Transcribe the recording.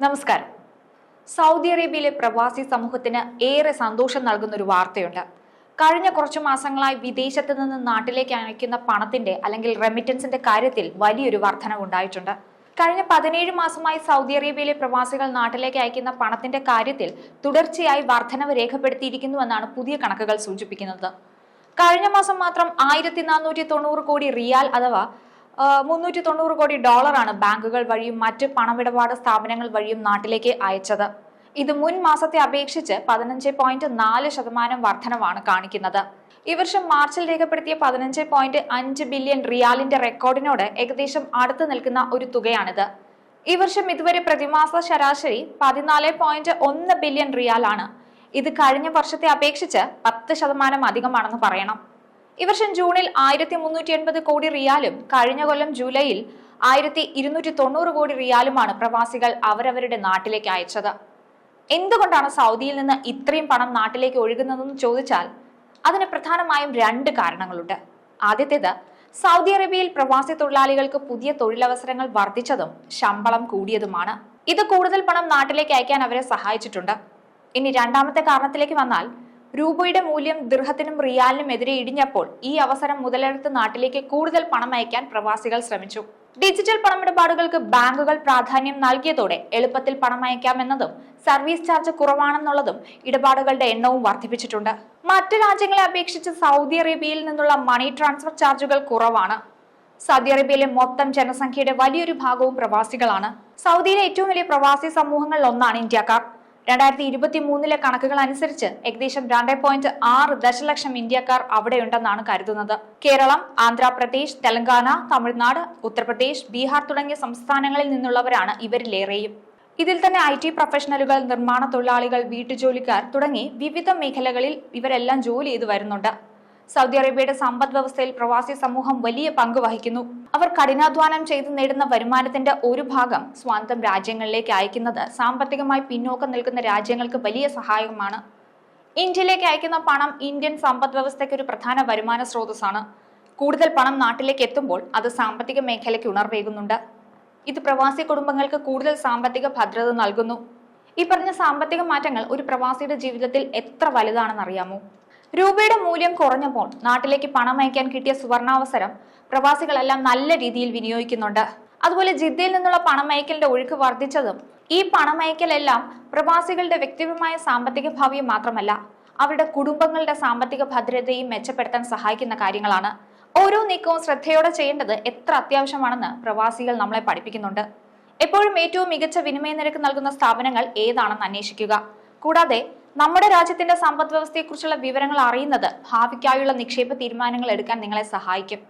നമസ്കാരം. സൗദി അറേബ്യയിലെ പ്രവാസി സമൂഹത്തിന് ഏറെ സന്തോഷം നൽകുന്ന ഒരു വാർത്തയുണ്ട്. കഴിഞ്ഞ കുറച്ചു മാസങ്ങളായി വിദേശത്ത് നിന്ന് നാട്ടിലേക്ക് അയക്കുന്ന പണത്തിന്റെ അല്ലെങ്കിൽ റെമിറ്റൻസിന്റെ കാര്യത്തിൽ വലിയൊരു വർധനവുണ്ടായിട്ടുണ്ട് കഴിഞ്ഞ പതിനേഴ് മാസമായി സൗദി അറേബ്യയിലെ പ്രവാസികൾ നാട്ടിലേക്ക് അയക്കുന്ന പണത്തിന്റെ കാര്യത്തിൽ തുടർച്ചയായി വർധനവ് രേഖപ്പെടുത്തിയിരിക്കുന്നുവെന്നാണ് പുതിയ കണക്കുകൾ സൂചിപ്പിക്കുന്നത്. കഴിഞ്ഞ മാസം മാത്രം ആയിരത്തി നാനൂറ്റി തൊണ്ണൂറ് കോടി റിയാൽ അഥവാ മുന്നൂറ്റി തൊണ്ണൂറ് കോടി ഡോളറാണ് ബാങ്കുകൾ വഴിയും മറ്റ് പണമിടപാട് സ്ഥാപനങ്ങൾ വഴിയും നാട്ടിലേക്ക് അയച്ചത്. ഇത് മുൻ മാസത്തെ അപേക്ഷിച്ച് പതിനഞ്ച് പോയിന്റ് നാല് ശതമാനം വർധനമാണ് കാണിക്കുന്നത്. ഈ വർഷം മാർച്ചിൽ രേഖപ്പെടുത്തിയ പതിനഞ്ച് പോയിന്റ് അഞ്ച് ബില്യൺ റിയാലിന്റെ റെക്കോർഡിനോട് ഏകദേശം അടുത്ത് നിൽക്കുന്ന ഒരു തുകയാണിത്. ഈ വർഷം ഇതുവരെ പ്രതിമാസ ശരാശരി പതിനാല് പോയിന്റ് ഒന്ന് ബില്യൺ റിയാലാണ്. ഇത് കഴിഞ്ഞ വർഷത്തെ അപേക്ഷിച്ച് പത്ത് ശതമാനം അധികമാണെന്ന് പറയണം. ഈ വർഷം ജൂണിൽ ആയിരത്തി മുന്നൂറ്റി എൺപത് കോടി റിയാലും കഴിഞ്ഞ കൊല്ലം ജൂലൈയിൽ ആയിരത്തി ഇരുന്നൂറ്റി തൊണ്ണൂറ് കോടി റിയാലുമാണ് പ്രവാസികൾ അവരവരുടെ നാട്ടിലേക്ക് അയച്ചത്. എന്തുകൊണ്ടാണ് സൗദിയിൽ നിന്ന് ഇത്രയും പണം നാട്ടിലേക്ക് ഒഴുകുന്നതെന്ന് ചോദിച്ചാൽ അതിന് പ്രധാനമായും രണ്ട് കാരണങ്ങളുണ്ട്. ആദ്യത്തേത് സൗദി അറേബ്യയിൽ പ്രവാസി തൊഴിലാളികൾക്ക് പുതിയ തൊഴിലവസരങ്ങൾ വർദ്ധിച്ചതും ശമ്പളം കൂടിയതുമാണ്. ഇത് കൂടുതൽ പണം നാട്ടിലേക്ക് അയക്കാൻ അവരെ സഹായിച്ചിട്ടുണ്ട്. ഇനി രണ്ടാമത്തെ കാരണത്തിലേക്ക് വന്നാൽ രൂപയുടെ മൂല്യം ദൃഹത്തിനും റിയാലിനും എതിരെ ഇടിഞ്ഞപ്പോൾ ഈ അവസരം മുതലെടുത്ത് നാട്ടിലേക്ക് കൂടുതൽ പണം അയക്കാൻ പ്രവാസികൾ ശ്രമിച്ചു. ഡിജിറ്റൽ പണമിടപാടുകൾക്ക് ബാങ്കുകൾ പ്രാധാന്യം നൽകിയതോടെ എളുപ്പത്തിൽ പണം അയക്കാമെന്നതും സർവീസ് ചാർജ് കുറവാണെന്നുള്ളതും ഇടപാടുകളുടെ എണ്ണവും വർദ്ധിപ്പിച്ചിട്ടുണ്ട്. മറ്റു രാജ്യങ്ങളെ അപേക്ഷിച്ച് സൗദി അറേബ്യയിൽ നിന്നുള്ള മണി ട്രാൻസ്ഫർ ചാർജുകൾ കുറവാണ്. സൗദി അറേബ്യയിലെ മൊത്തം ജനസംഖ്യയുടെ വലിയൊരു ഭാഗവും പ്രവാസികളാണ്. സൗദിയിലെ ഏറ്റവും വലിയ പ്രവാസി സമൂഹങ്ങളിൽ ഒന്നാണ് ഇന്ത്യക്കാർ. രണ്ടായിരത്തി ഇരുപത്തി മൂന്നിലെ കണക്കുകൾ അനുസരിച്ച് ഏകദേശം രണ്ട് പോയിന്റ് ആറ് ദശലക്ഷം ഇന്ത്യക്കാർ അവിടെയുണ്ടെന്നാണ് കരുതുന്നത്. കേരളം ആന്ധ്രാപ്രദേശ് തെലങ്കാന തമിഴ്നാട് ഉത്തർപ്രദേശ് ബീഹാർ തുടങ്ങിയ സംസ്ഥാനങ്ങളിൽ നിന്നുള്ളവരാണ് ഇവരിലേറെയും. ഇതിൽ തന്നെ ഐ ടി പ്രൊഫഷണലുകൾ നിർമ്മാണ തൊഴിലാളികൾ വീട്ടുജോലിക്കാർ തുടങ്ങി വിവിധ മേഖലകളിൽ ഇവരെല്ലാം ജോലി ചെയ്തു വരുന്നുണ്ട്. സൗദി അറേബ്യയുടെ സമ്പദ് വ്യവസ്ഥയിൽ പ്രവാസി സമൂഹം വലിയ പങ്ക് വഹിക്കുന്നു. അവർ കഠിനാധ്വാനം ചെയ്ത് നേടുന്ന വരുമാനത്തിന്റെ ഒരു ഭാഗം സ്വന്തം രാജ്യങ്ങളിലേക്ക് അയക്കുന്നത് സാമ്പത്തികമായി പിന്നോക്കം നിൽക്കുന്ന രാജ്യങ്ങൾക്ക് വലിയ സഹായകമാണ് ഇന്ത്യയിലേക്ക് അയക്കുന്ന പണം ഇന്ത്യൻ സമ്പദ് വ്യവസ്ഥയ്ക്ക് ഒരു പ്രധാന വരുമാന സ്രോതസ്സാണ്. കൂടുതൽ പണം നാട്ടിലേക്ക് എത്തുമ്പോൾ അത് സാമ്പത്തിക മേഖലയ്ക്ക് ഉണർവേകുന്നുണ്ട്. ഇത് പ്രവാസി കുടുംബങ്ങൾക്ക് കൂടുതൽ സാമ്പത്തിക ഭദ്രത നൽകുന്നു. ഈ പറഞ്ഞ സാമ്പത്തിക മാറ്റങ്ങൾ ഒരു പ്രവാസിയുടെ ജീവിതത്തിൽ എത്ര വലുതാണെന്ന് അറിയാമോ രൂപയുടെ മൂല്യം കുറഞ്ഞപ്പോൾ നാട്ടിലേക്ക് പണം അയക്കാൻ കിട്ടിയ സുവർണാവസരം പ്രവാസികളെല്ലാം നല്ല രീതിയിൽ വിനിയോഗിക്കുന്നുണ്ട്. അതുപോലെ ജിദ്ദയിൽ നിന്നുള്ള പണമയക്കലിന്റെ ഒഴുക്ക് വർദ്ധിച്ചതും ഈ പണമയക്കലെല്ലാം പ്രവാസികളുടെ വ്യക്തിപരമായ സാമ്പത്തിക ഭാവിയെ മാത്രമല്ല അവരുടെ കുടുംബങ്ങളുടെ സാമ്പത്തിക ഭദ്രതയും മെച്ചപ്പെടുത്താൻ സഹായിക്കുന്ന കാര്യങ്ങളാണ്. ഓരോ നീക്കവും ശ്രദ്ധയോടെ ചെയ്യേണ്ടത് എത്ര അത്യാവശ്യമാണെന്ന് പ്രവാസികൾ നമ്മളെ പഠിപ്പിക്കുന്നുണ്ട്. എപ്പോഴും ഏറ്റവും മികച്ച വിനിമയ നിരക്ക് നൽകുന്ന സ്ഥാപനങ്ങൾ ഏതാണെന്ന് അന്വേഷിക്കുക. കൂടാതെ നമ്മുടെ രാജ്യത്തിന്റെ സമ്പദ് വ്യവസ്ഥയെക്കുറിച്ചുള്ള വിവരങ്ങൾ അറിയുന്നത് ഭാവിക്കായുള്ള നിക്ഷേപ തീരുമാനങ്ങൾ എടുക്കാൻ നിങ്ങളെ സഹായിക്കും.